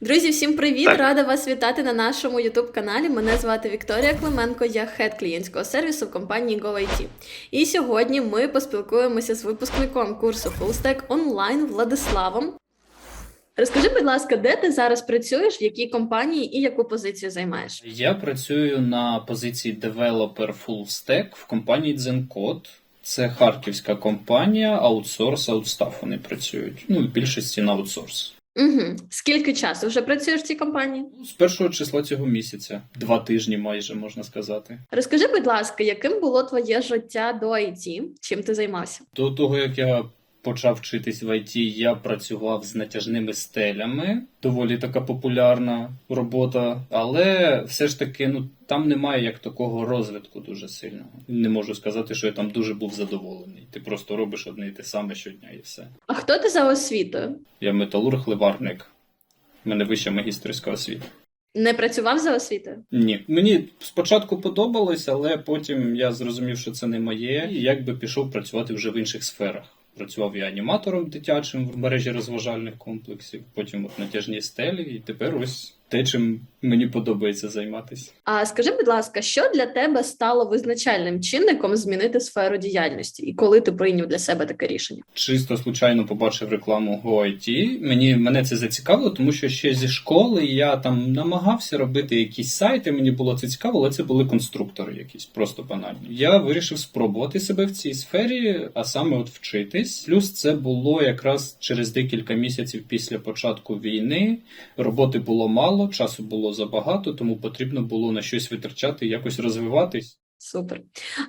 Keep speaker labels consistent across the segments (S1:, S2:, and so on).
S1: Друзі, всім привіт!
S2: Так.
S1: Рада вас вітати на нашому youtube каналі. Мене звати Вікторія Клименко, я хед клієнтського сервісу в компанії GoIT. І сьогодні ми поспілкуємося з випускником курсу FullStack онлайн Владиславом. Розкажи, будь ласка, де ти зараз працюєш, в якій компанії і яку позицію займаєш?
S2: Я працюю на позиції Developer Full Stack в компанії ZenCode. Це харківська компанія, аутсорс, аутстаф вони працюють. Ну, в більшості на аутсорс.
S1: Угу. Скільки часу вже працюєш в цій компанії?
S2: Ну, З першого числа цього місяця, два тижні майже можна сказати.
S1: Розкажи, будь ласка, яким було твоє життя до IT? Чим ти займався?
S2: До того як я почав вчитись в ІТ, я працював з натяжними стелями. Доволі така популярна робота, але все ж таки, ну там немає як такого розвитку дуже сильного. Не можу сказати, що я там дуже був задоволений. Ти просто робиш одне і те саме щодня, і все.
S1: А хто ти за освітою?
S2: Я металург-ливарник. У мене вища магістерська освіта.
S1: Не працював за освітою?
S2: Ні, мені спочатку подобалось, але потім я зрозумів, що це не моє, і якби пішов працювати вже в інших сферах. Працював я аніматором дитячим в мережі розважальних комплексів, потім от натяжні стелі, і тепер ось те, чим мені подобається займатися.
S1: А скажи, будь ласка, що для тебе стало визначальним чинником змінити сферу діяльності, і коли ти прийняв для себе таке рішення?
S2: Чисто случайно побачив рекламу GoIT. Мені мене це зацікавило, тому що ще зі школи я там намагався робити якісь сайти. Мені було це цікаво, але це були конструктори, якісь просто банальні. Я вирішив спробувати себе в цій сфері, а саме от вчитись. Плюс це було якраз через декілька місяців після початку війни. Роботи було мало, часу було забагато, тому потрібно було на щось витрачати, якось розвиватись.
S1: Супер.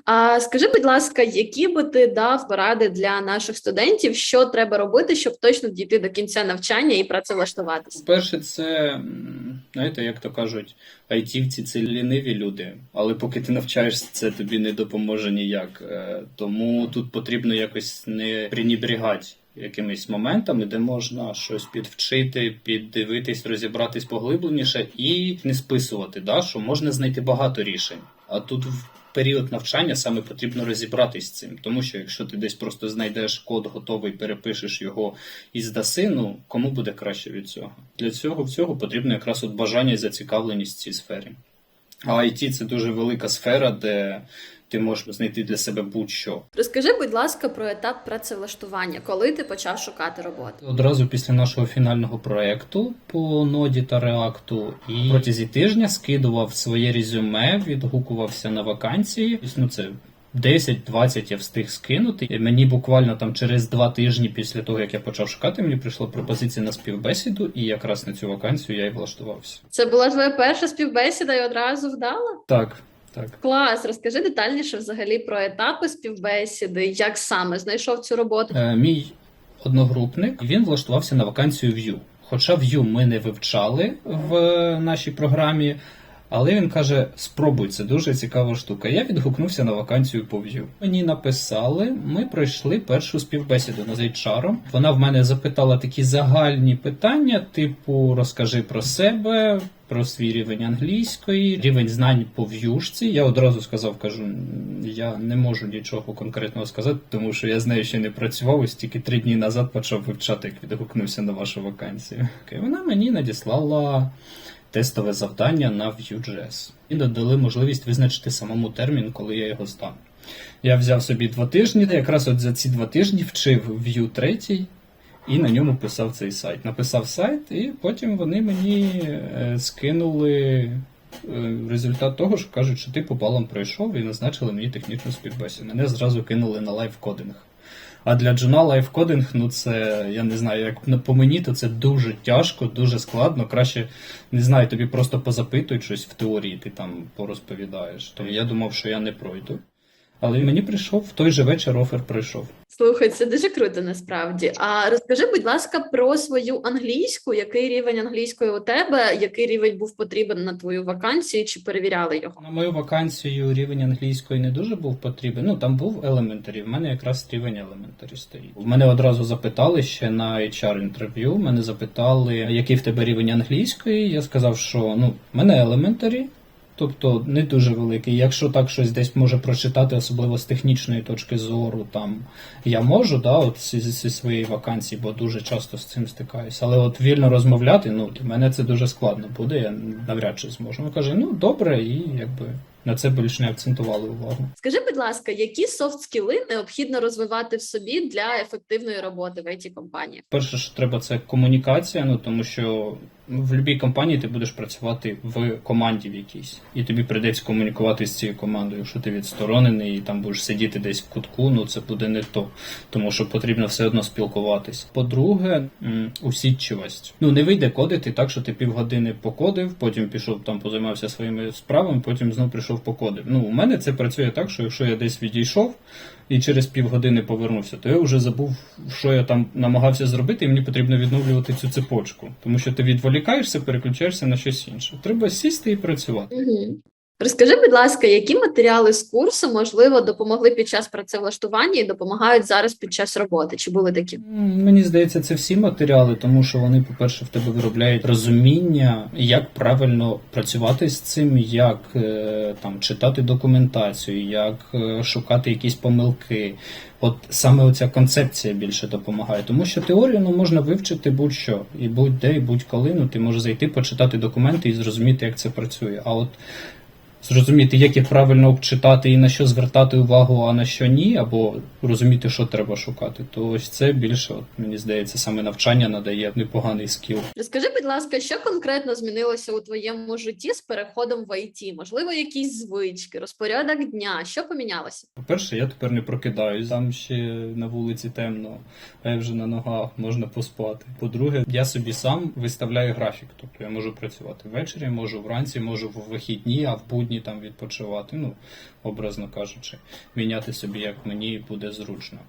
S1: А скажи, будь ласка, які би ти дав поради для наших студентів, що треба робити, щоб точно дійти до кінця навчання і працевлаштуватися?
S2: Перше, це знаєте, як то кажуть, айтівці це ліниві люди, але поки ти навчаєшся, це тобі не допоможе ніяк. Е, Тому тут потрібно якось не пренебрігати якимись моментами, де можна щось підвчити, піддивитись, розібратись поглибленіше і не списувати, да, що можна знайти багато рішень. А тут в період навчання саме потрібно розібратись з цим, тому що якщо ти десь просто знайдеш код готовий, перепишеш його і здаси, ну кому буде краще від цього? Для цього всього потрібно якраз от бажання і зацікавленість в цій сфері. А IT – це дуже велика сфера, де ти можеш знайти для себе будь-що.
S1: Розкажи, будь ласка, про етап працевлаштування, коли ти почав шукати роботу.
S2: Одразу після нашого фінального проекту по ноді та реакту і протязі тижня скидував своє резюме, відгукувався на вакансії. Ну це 10-20 я встиг скинути. І мені буквально там через два тижні після того, як я почав шукати, мені прийшла пропозиція на співбесіду, і якраз на цю вакансію я і влаштувався.
S1: Це була твоя перша співбесіда і одразу вдала?
S2: Так, так.
S1: Клас, розкажи детальніше взагалі про етапи співбесіди, як саме знайшов цю роботу.
S2: Е, мій одногрупник він влаштувався на вакансію Vue. Хоча Vue ми не вивчали в е, нашій програмі, але він каже: спробуй, це дуже цікава штука. Я відгукнувся на вакансію по Vue. Мені написали, ми пройшли першу співбесіду з HR. Вона в мене запитала такі загальні питання, типу розкажи про себе. Про свій рівень англійської, рівень знань по в'юшці. Я одразу сказав, кажу, я не можу нічого конкретного сказати, тому що я з нею ще не працював, ось тільки три дні назад почав вивчати, як відгукнувся на вашу вакансію. Вона мені надіслала тестове завдання на Vue.js. і додали можливість визначити самому термін, коли я його здам. Я взяв собі два тижні, якраз от за ці два тижні вчив Vue 3 і на ньому писав цей сайт. Написав сайт, і потім вони мені е, скинули результат того, що кажуть, що ти по балам пройшов і назначили мені технічну співбесіду. Мене зразу кинули на лайфкодинг. А для джуна лайфкодинг, ну це я не знаю, як по мені, то це дуже тяжко, дуже складно. Краще не знаю, тобі просто позапитують щось в теорії, ти там порозповідаєш. То я думав, що я не пройду. Але мені прийшов в той же вечір офер прийшов.
S1: Слухай, це дуже круто насправді. А розкажи, будь ласка, про свою англійську. Який рівень англійської у тебе? Який рівень був потрібен на твою вакансію? Чи перевіряли його?
S2: На мою вакансію рівень англійської не дуже був потрібен. Ну там був елементарі. В мене якраз рівень елементарі стоїть. В мене одразу запитали ще на HR інтерв'ю. Мене запитали, який в тебе рівень англійської. Я сказав, що ну в мене елементарі. Тобто не дуже великий. Якщо так щось десь може прочитати, особливо з технічної точки зору, там я можу, да, от зі, зі своєї вакансії, бо дуже часто з цим стикаюся. Але от вільно розмовляти, ну для мене це дуже складно буде. Я навряд чи зможу. Він каже, ну добре, і якби на це більш не акцентували увагу.
S1: Скажи, будь ласка, які софт скіли необхідно розвивати в собі для ефективної роботи в it компанії?
S2: Перше, що треба, це комунікація. Ну тому що в будь-якій компанії ти будеш працювати в команді в якійсь, і тобі прийдеться комунікувати з цією командою. Якщо ти відсторонений і там будеш сидіти десь в кутку, ну це буде не то, тому що потрібно все одно спілкуватись. По-друге, м, усідчивість. Ну не вийде кодити так, що ти півгодини покодив, потім пішов там, позаймався своїми справами, потім знов прийшов покодив. Ну у мене це працює так, що якщо я десь відійшов і через півгодини повернувся, то я вже забув, що я там намагався зробити, і мені потрібно відновлювати цю цепочку, тому що ти відволікаєшся, переключаєшся на щось інше. Треба сісти і працювати.
S1: Угу. Розкажи, будь ласка, які матеріали з курсу можливо допомогли під час працевлаштування і допомагають зараз під час роботи? Чи були такі?
S2: Мені здається, це всі матеріали, тому що вони, по-перше, в тебе виробляють розуміння, як правильно працювати з цим, як е, там читати документацію, як е, шукати якісь помилки. От саме оця концепція більше допомагає, тому що теорію ну, можна вивчити будь-що, і будь-де, і будь-коли. Ну, ти можеш зайти, почитати документи і зрозуміти, як це працює. А от зрозуміти, як їх правильно обчитати і на що звертати увагу, а на що ні, або розуміти, що треба шукати, то ось це більше, от, мені здається, саме навчання надає непоганий скіл.
S1: Розкажи, будь ласка, що конкретно змінилося у твоєму житті з переходом в IT? Можливо, якісь звички, розпорядок дня? Що помінялося?
S2: По-перше, я тепер не прокидаюсь, там ще на вулиці темно, а я вже на ногах, можна поспати. По-друге, я собі сам виставляю графік. Тобто я можу працювати ввечері, можу вранці, можу в вихідні, а в будні там відпочивати. Ну, образно кажучи, міняти собі, як мені буде зручно.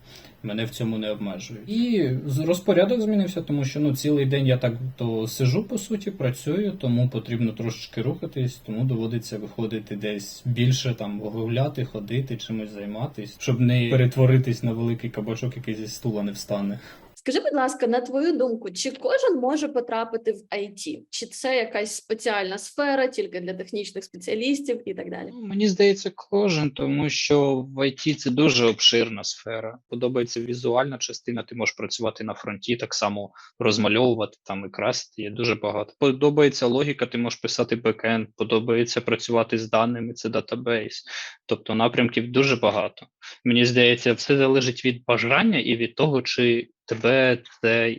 S2: Мене в цьому не обмежують. І розпорядок змінився, тому що ну цілий день я так то сижу по суті, працюю, тому потрібно трошечки рухатись, тому доводиться виходити десь більше там гуляти, ходити, чимось займатись, щоб не перетворитись на великий кабачок, який зі стула не встане.
S1: Скажи, будь ласка, на твою думку, чи кожен може потрапити в IT? Чи це якась спеціальна сфера тільки для технічних спеціалістів і так далі?
S3: Ну, мені здається, кожен, тому що в IT це дуже обширна сфера. Подобається візуальна частина, ти можеш працювати на фронті, так само розмальовувати там і красити. Є дуже багато. Подобається логіка, ти можеш писати бекенд, подобається працювати з даними, це датабейс. Тобто напрямків дуже багато. Мені здається, все залежить від бажання і від того, чи тебе це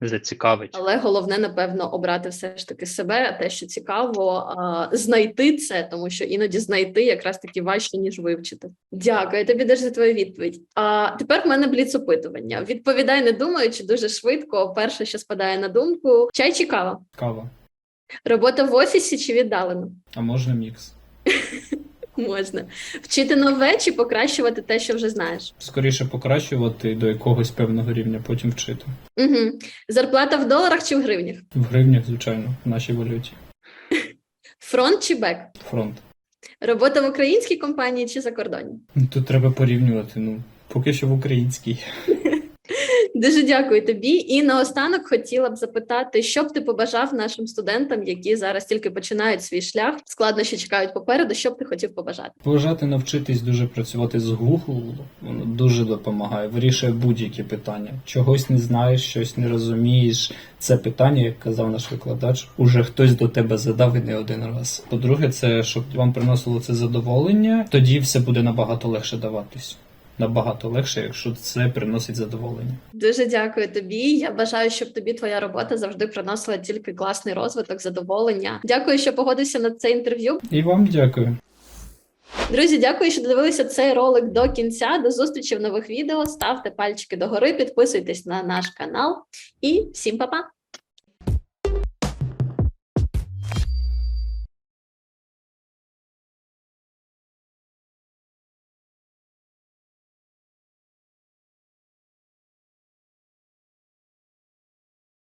S3: зацікавить.
S1: Але головне, напевно, обрати все ж таки себе, а те, що цікаво, а, знайти це, тому що іноді знайти якраз таки важче, ніж вивчити. Дякую тобі дуже за твою відповідь. А тепер в мене бліц-опитування. Відповідай, не думаючи, дуже швидко. Перше, що спадає на думку: чай чи кава?
S2: Кава.
S1: Робота в офісі чи віддалено?
S2: А можна мікс.
S1: Можна вчити нове чи покращувати те, що вже знаєш.
S2: Скоріше покращувати до якогось певного рівня, потім вчити.
S1: Угу. Зарплата в доларах чи в гривнях?
S2: В гривнях, звичайно, в нашій валюті.
S1: Фронт чи бек?
S2: Фронт.
S1: Робота в українській компанії чи за кордоні?
S2: Тут треба порівнювати. Ну, поки що в українській.
S1: Дуже дякую тобі. І наостанок хотіла б запитати, що б ти побажав нашим студентам, які зараз тільки починають свій шлях, складнощі чекають попереду. Що б ти хотів побажати?
S2: Бажати навчитись дуже працювати з Google, воно дуже допомагає, вирішує будь-які питання. Чогось не знаєш, щось не розумієш. Це питання, як казав наш викладач, уже хтось до тебе задав і не один раз. По-друге, це щоб вам приносило це задоволення, тоді все буде набагато легше даватись. Набагато легше, якщо це приносить задоволення.
S1: Дуже дякую тобі. Я бажаю, щоб тобі твоя робота завжди приносила тільки класний розвиток, задоволення. Дякую, що погодився на це інтерв'ю.
S2: І вам дякую.
S1: Друзі, дякую, що додивилися цей ролик до кінця. До зустрічі в нових відео. Ставте пальчики догори, підписуйтесь на наш канал і всім па-па!